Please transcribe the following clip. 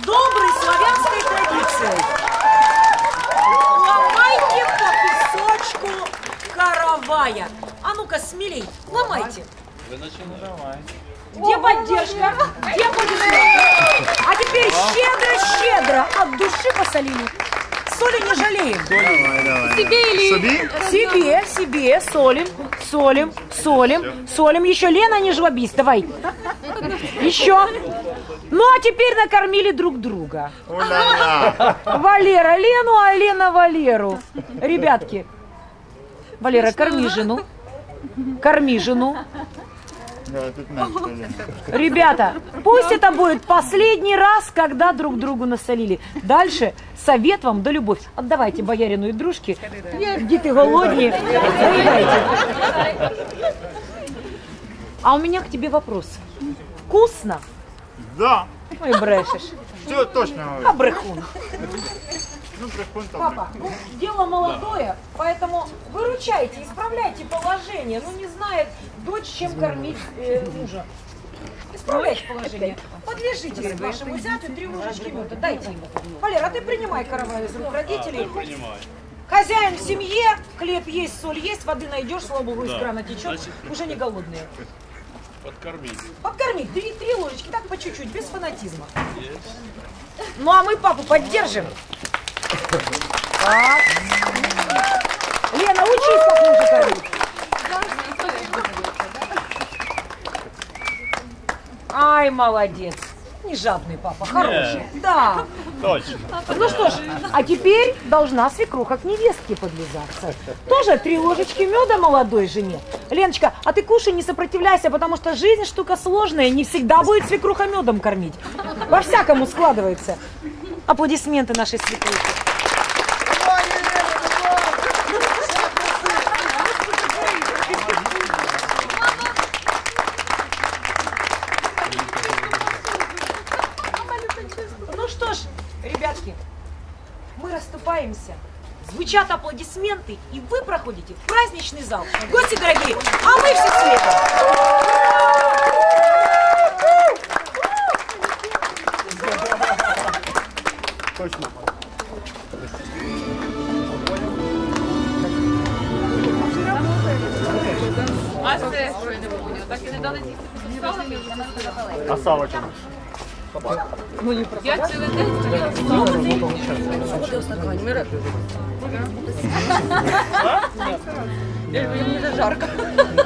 Доброй славянской традиции. Ломайте по песочку каравая. А ну-ка, смелей, ломайте. Где поддержка? Где аплодисменты? А теперь щедро-щедро от души посолили. Соли не жалеем. Себе или... Себе, себе, солим, солим, солим, солим. Еще Лена, не жлобись, давай. Еще. Ну, а теперь накормили друг друга. Валера Лену, а Лена Валеру. Ребятки, Валера, корми жену. Корми жену. Да, тут менше. Лена. Ребята, пусть это будет последний раз, когда друг другу насолили. Дальше совет вам да любовь. Отдавайте боярину и дружке. Діти голодні. Доїдайте. А у меня к тебе вопрос. Вкусно? Да. Ой, брешешь. Все точно говорю. А брехун. Ну, там. Папа, ну, дело молодое, поэтому выручайте, исправляйте положение. Ну, не знает дочь, чем кормить э, мужа. Исправляйте положение. Подвяжите вашему зятю три ложечки меда, дайте ему. Валера, а ты принимай каравай из рук родителей. Хозяин в семье, хлеб есть, соль есть, воды найдешь, слава богу, из крана течет, уже не голодные. Подкормить. Подкормить, три, три ложечки, так по чуть-чуть, без фанатизма. Ну а мы папу поддержим. Так. Лена, учись, как мужа кормить. Ай, молодец. Не жадный папа, хороший. Да. Точно. Ну что ж, а теперь должна свекруха к невестке подвязаться. Тоже три ложечки меда молодой жене. Леночка, а ты кушай, не сопротивляйся, потому что жизнь штука сложная, не всегда будет свекруха медом кормить. Во всякому складывается. Аплодисменты нашей свекрухе. Ну что ж, ребятки, мы расступаемся. Звучат аплодисменты, и вы проходите в праздничный зал. Гости дорогие, а мы все следом. Точно. А це що я не поняла? Так і не дали з'їсти салами? А сало чому? Я цілий день стояла. Мені вже жарко.